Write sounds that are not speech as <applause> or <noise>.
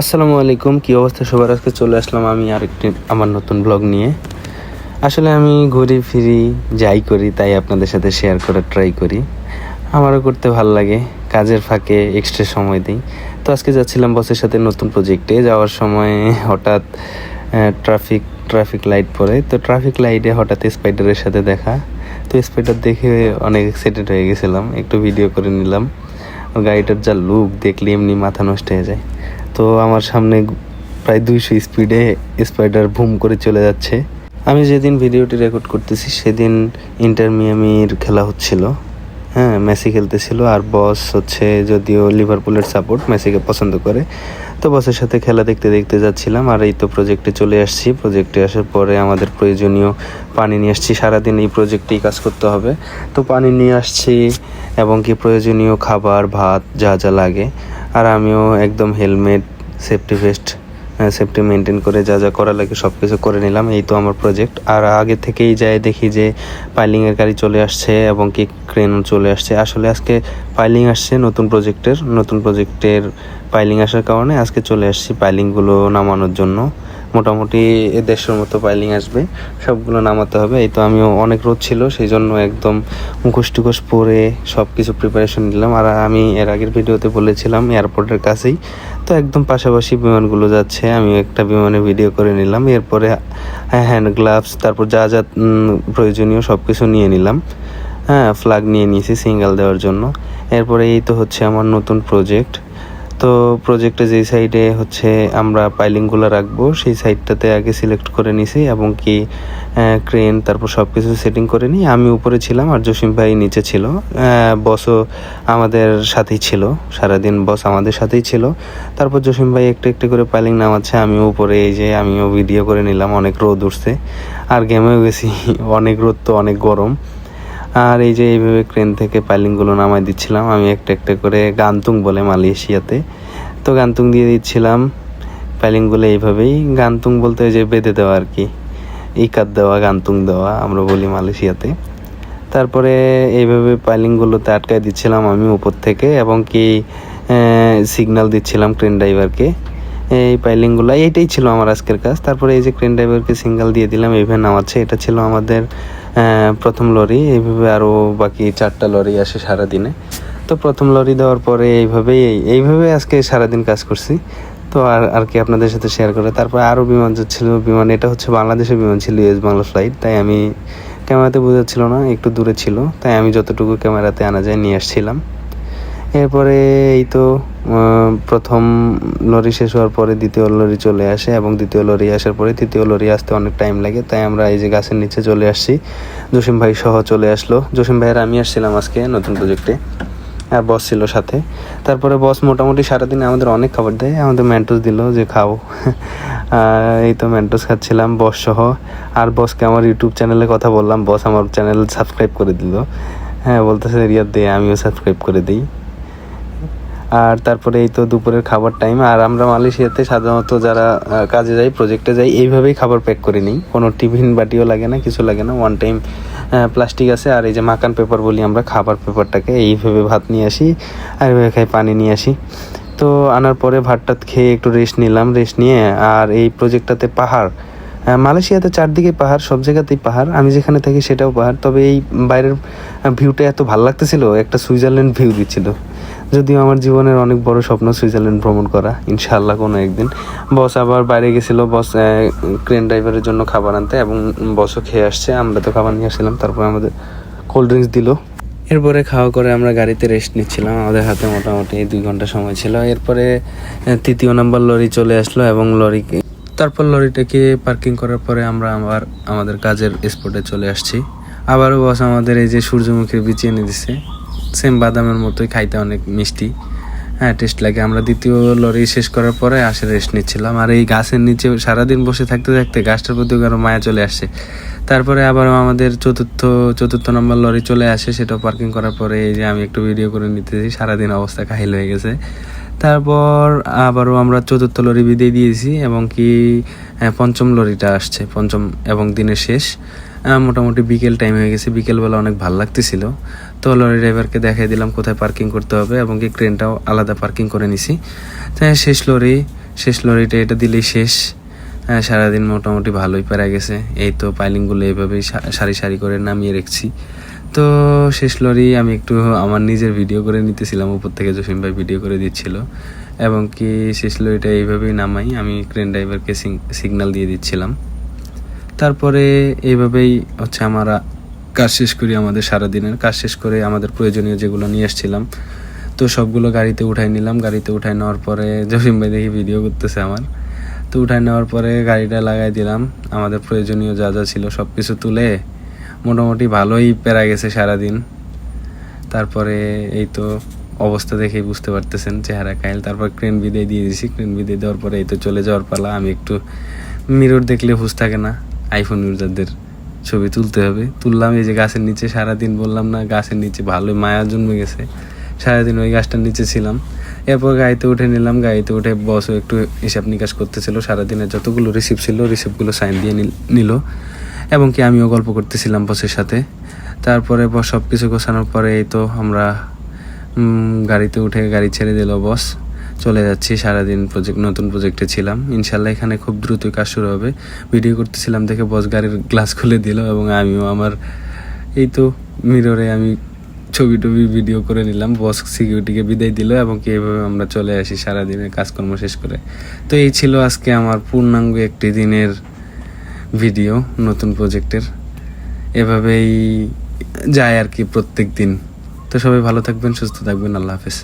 আসসালামু আলাইকুম, কী অবস্থা? সবার আজকে চলে আসলাম আমি আরেকটি, আমার নতুন ব্লগ নিয়ে। আসলে আমি ঘুরি ফিরি যাই করি, তাই আপনাদের সাথে শেয়ার করার ট্রাই করি। আমারও করতে ভালো লাগে, কাজের ফাঁকে এক্সট্রা সময় দিই। তো আজকে যাচ্ছিলাম বসের সাথে নতুন প্রজেক্টে যাওয়ার সময় হঠাৎ ট্রাফিক ট্রাফিক লাইট পড়ে। তো ট্রাফিক লাইটে হঠাৎ স্পাইডারের সাথে দেখা। তো স্পাইডার দেখে অনেক এক্সাইটেড হয়ে গেছিলাম। একটু ভিডিও করে নিলাম। গাড়িটার যা লুক দেখলে এমনি মাথা নষ্ট হয়ে যায়। তো আমার সামনে প্রায় দুইশো স্পিডে স্পাইডার ভুম করে চলে যাচ্ছে। আমি যেদিন ভিডিওটি রেকর্ড করতেছি, সেদিন ইন্টার মিয়ামির খেলা হচ্ছিল। হ্যাঁ মেসি খেলতেছিল আর বস হচ্ছে যদিও লিভারপুলের সাপোর্ট, মেসিকে পছন্দ করে। তো বসের সাথে খেলা দেখতে দেখতে যাচ্ছিলাম আর এই তো প্রজেক্টে চলে আসছি। প্রজেক্টে আসার পরে আমাদের প্রয়োজনীয় পানি নিয়ে আসছি। সারাদিন এই প্রজেক্টেই কাজ করতে হবে। তো পানি নিয়ে আসছি এবং কি প্রয়োজনীয় খাবার, ভাত যা যা লাগে। আর আমিও একদম helmet safety vest safety maintain করে যা যা করা লাগে সব কিছু করে নিলাম। এই তো আমার প্রজেক্ট আর আগে থেকেই যাই দেখি যে পাইলিংয়ের গাড়ি চলে আসছে এবং কি ক্রেন চলে আসছে। আসলে আজকে পাইলিং আসছে নতুন প্রজেক্টের নতুন প্রজেক্টের পাইলিং আসার কারণে আজকে চলে আসছি পাইলিংগুলো নামানোর জন্য। মোটামুটি এ দেড়শোর মতো পাইলিং আসবে। সবগুলো নামাতে হবে। এই তো আমিও অনেক রোদ ছিল সেই জন্য একদম মুখোশ টুখোশ পরে সব কিছু প্রিপারেশন নিলাম। আর আমি এর আগের ভিডিওতে বলেছিলাম এয়ারপোর্টের কাছেই। তো একদম পাশাপাশি বিমানগুলো যাচ্ছে আমি একটা বিমানে ভিডিও করে নিলাম। এরপরে হ্যান্ড গ্লাভস তারপর যা যা প্রয়োজনীয় সব কিছু নিয়ে নিলাম। হ্যাঁ ফ্ল্যাগ নিয়ে নিয়েছি সিঙ্গেল দেওয়ার জন্য। এরপরে এই তো হচ্ছে আমার নতুন প্রজেক্ট তো প্রজেক্টে যেই সাইডে হচ্ছে আমরা পাইলিংগুলো রাখব, সেই সাইডটাতে আগে সিলেক্ট করে নিছি এবং কি ক্রেন তারপর সব কিছু সেটিং করে নিই আমি উপরে ছিলাম আর জসিম ভাই নিচে ছিল। বসও আমাদের সাথেই ছিল, সারাদিন বস আমাদের সাথেই ছিল। তারপর জসিম ভাই একটু একটু করে পাইলিং নামাচ্ছে, আমিও উপরে এই যে আমিও ভিডিও করে নিলাম, অনেক রোদ উঠছে। আর গেমেও গেছি, অনেক রোদ তো, অনেক গরম। আর এই যে এইভাবে ক্রেন থেকে পাইলিংগুলো নামাই দিচ্ছিলাম, আমি একটা একটা করে গান্তুং বলে মালয়েশিয়াতে। তো গান্তুং দিয়ে দিচ্ছিলাম। পাইলিংগুলো এইভাবেই। গান্তুং বলতে যে বেঁধে দেওয়া আর কি। ইকাত দেওয়া, গান্তুং দেওয়া, আমরা বলি মালয়েশিয়াতে। তারপরে এইভাবে পাইলিংগুলোতে আটকায় দিচ্ছিলাম আমি উপর থেকে এবং কি সিগনাল দিচ্ছিলাম ক্রেন ড্রাইভারকে এই পাইলিংগুলো এইটাই ছিল আমার আজকের কাজ। তারপরে এই যে ক্রেন ড্রাইভারকে সিঙ্গেল দিয়ে দিলাম, এইভাবে নামাচ্ছে। এটা ছিল আমাদের প্রথম লরি। এইভাবে আরও বাকি চারটা লরি আসে সারাদিনে। তো প্রথম লরি দেওয়ার পরে এইভাবেই এইভাবে আজকে সারাদিন কাজ করছি। তো আর আর কি আপনাদের সাথে শেয়ার করে। তারপরে আরও বিমান ছিল, বিমান এটা হচ্ছে বাংলাদেশের বিমান ছিল ইউএস বাংলা ফ্লাইট তাই আমি ক্যামেরাতে বোঝাচ্ছিল না, একটু দূরে ছিল। তাই আমি যতটুকু ক্যামেরাতে আনা যায় নিয়ে আসছিলাম। এরপরে এই তো প্রথম লরি শেষ হওয়ার পরে দ্বিতীয় লরি চলে আসে এবং দ্বিতীয় লরি আসার পরে তৃতীয় লরি আসতে অনেক টাইম লাগে। তাই আমরা এই যে গাছের নিচে চলে আসছি। জসিম ভাই সহ চলে আসলো। জসিম ভাইয়ের আমি আসছিলাম আজকে নতুন প্রজেক্টে আর বস ছিল সাথে। তারপরে বস মোটামুটি সারাদিন আমাদের অনেক খাবার দেয়। আমাদের ম্যান্টোস দিল যে, খাও। <laughs> এই তো ম্যান্টোস খাচ্ছিলাম বস সহ। আর বসকে আমার ইউটিউব চ্যানেলে কথা বললাম। বস আমার চ্যানেল সাবস্ক্রাইব করে দিল। হ্যাঁ বলতেছে, রিয়াদ দে, আমিও সাবস্ক্রাইব করে দিই। আর তারপরে এই তো দুপুরের খাবার টাইম আর আমরা মালয়েশিয়াতে সাধারণত যারা কাজে যাই প্রজেক্টে যাই, এইভাবেই খাবার প্যাক করে নিই। কোনো টিফিন বাটিও লাগে না, কিছু লাগে না ওয়ান টাইম প্লাস্টিক আছে। আর এই যে মাকান পেপার বলি আমরা, খাবার পেপারটাকে এইভাবে ভাত নিয়ে আসি, আর এইভাবে খাই, পানি নিয়ে আসি। তো আনার পরে ভাতটা খেয়ে একটু রেস্ট নিলাম রেস্ট নিয়ে, আর এই প্রজেক্টটাতে পাহাড়। মালয়েশিয়াতে চারদিকে পাহাড়, সব জায়গাতেই পাহাড়। আমি যেখানে থাকি সেটাও পাহাড়। তবে এই বাইরের ভিউটা এত ভালো লাগতেছিল, একটা সুইজারল্যান্ড ভিউ দিচ্ছিল। যদিও আমার জীবনের অনেক বড় স্বপ্ন সুইজারল্যান্ড ভ্রমণ করা, ইনশাআল্লাহ কোনো একদিন। বস আবার বাইরে গেছিল, বস ক্রেন ড্রাইভারের জন্য খাবার আনতে এবং বসও খেয়ে আসছে, আমরা তো খাবার নিয়ে আসছিলাম, তারপর আমাদের কোল্ড ড্রিঙ্কস দিল। এরপরে খাওয়া করে আমরা গাড়িতে রেস্ট নিচ্ছিলাম, আমাদের হাতে মোটামুটি দুই ঘণ্টা সময় ছিল। এরপরে তৃতীয় নাম্বার লরি চলে আসলো এবং লরিকে তারপর লরিটাকে পার্কিং করার পরে আমরা আবার আমাদের কাজের স্পটে চলে আসছি। আবারও বস আমাদের এই যে সূর্যমুখীর বীজ এনে দিছে। সেম বাদামের মতোই খাইতে অনেক মিষ্টি। হ্যাঁ টেস্ট লাগে। আমরা দ্বিতীয় লরি শেষ করার পরে আসে রেস্ট নিচ্ছিলাম। আর এই গাছের নিচে সারাদিন বসে থাকতে থাকতে গাছটার প্রতি আরও মায়া চলে আসছে তারপরে আবার আমাদের চতুর্থ চতুর্থ নম্বর লরি চলে আসে। সেটা পার্কিং করার পরে এই যে আমি একটু ভিডিও করে নিতেছি। সারাদিন অবস্থা কাহিল হয়ে গেছে। তারপর আবারও আমরা চতুর্থ লরি বিদায় দিয়েছি এবং কি পঞ্চম লরিটা আসছে। পঞ্চম এবং দিনের শেষ। মোটামুটি বিকেল টাইম হয়ে গেছে। বিকেলবেলা অনেক ভালো লাগতেছিল। তো লরি ড্রাইভারকে দেখাই দিলাম কোথায় পার্কিং করতে হবে এবং কি ক্রেনটাও আলাদা পার্কিং করে নিছি। তাই শেষ লরি, শেষ লরিটা এটা দিলেই শেষ। হ্যাঁ সারাদিন মোটামুটি ভালোই পেরা গেছে। এই তো পাইলিংগুলো এইভাবেই সারি সারি করে নামিয়ে রেখেছি। তো শেষ লরি আমি একটু আমার নিজের ভিডিও করে নিতেছিলাম, উপর থেকে জসিম ভাই ভিডিও করে দিচ্ছিল। এবং কি শেষ লরিটা এইভাবেই নামাই, আমি ক্রেন ড্রাইভারকে সিগন্যাল দিয়ে দিচ্ছিলাম। তারপরে এইভাবেই হচ্ছে আমরা কাজ শেষ করি আমাদের সারাদিনের, কাজ শেষ করে আমাদের প্রয়োজনীয় যেগুলো নিয়ে এসেছিলাম। তো সবগুলো গাড়িতে উঠাই নিলাম, গাড়িতে উঠাই নেওয়ার পরে জসিম ভাই দেখি ভিডিও করতেছে আমার। তো উঠাই নেওয়ার পরে গাড়িটা লাগাই দিলাম, আমাদের প্রয়োজনীয় যা যা ছিল সব কিছু তুলে মোটামুটি ভালোই পেরা গেছে সারাদিন। তারপরে এই তো অবস্থা দেখেই বুঝতে পারতেছেন চেহারা কাইল তারপর ক্রেন বিদায় দিয়ে দিয়েছি ক্রেন বিদায় দেওয়ার পরে এই তো চলে যাওয়ার পালা। আমি একটু মিরর দেখলে হুশ থাকে না আইফোন ইউজারদের ছবি তুলতে হবে। তুললাম এই যে গাছের নিচে, সারাদিন বললাম না গাছের নিচে ভালোই মায়া জন্মে গেছে। সারাদিন ওই গাছটার নিচে ছিলাম। এরপর গাড়িতে উঠে নিলাম, গাড়িতে উঠে বসও একটু হিসাব নিকাশ করতেছিল। সারাদিনের যতগুলো রিসিপ্ট ছিল রিসিপ্টগুলো সাইন দিয়ে নিল এবং কি আমিও গল্প করতেছিলাম বসের সাথে। তারপরে বস সব কিছু গোছানোর পরে এই তো আমরা গাড়িতে উঠে গাড়ি ছেড়ে দিল বস। চলে যাচ্ছি, সারাদিন প্রজেক্ট নতুন প্রজেক্টে ছিলাম। ইনশাল্লাহ এখানে খুব দ্রুতই কাজ শুরু হবে। ভিডিও করতেছিলাম দেখে বস গাড়ির গ্লাস খুলে দিল এবং আমিও আমার, এই তো মিররে আমি ছবি টবি ভিডিও করে নিলাম। বস সিকিউরিটিকে বিদায় দিল এবং কি এইভাবে আমরা চলে আসি সারাদিনের কাজকর্ম শেষ করে। তো এই ছিল আজকে আমার পূর্ণাঙ্গ একটি দিনের ভিডিও নতুন প্রজেক্টের এভাবেই যায় আর কি প্রত্যেক দিন তো সবাই ভালো থাকবেন, সুস্থ থাকবেন, আল্লাহ হাফেজ।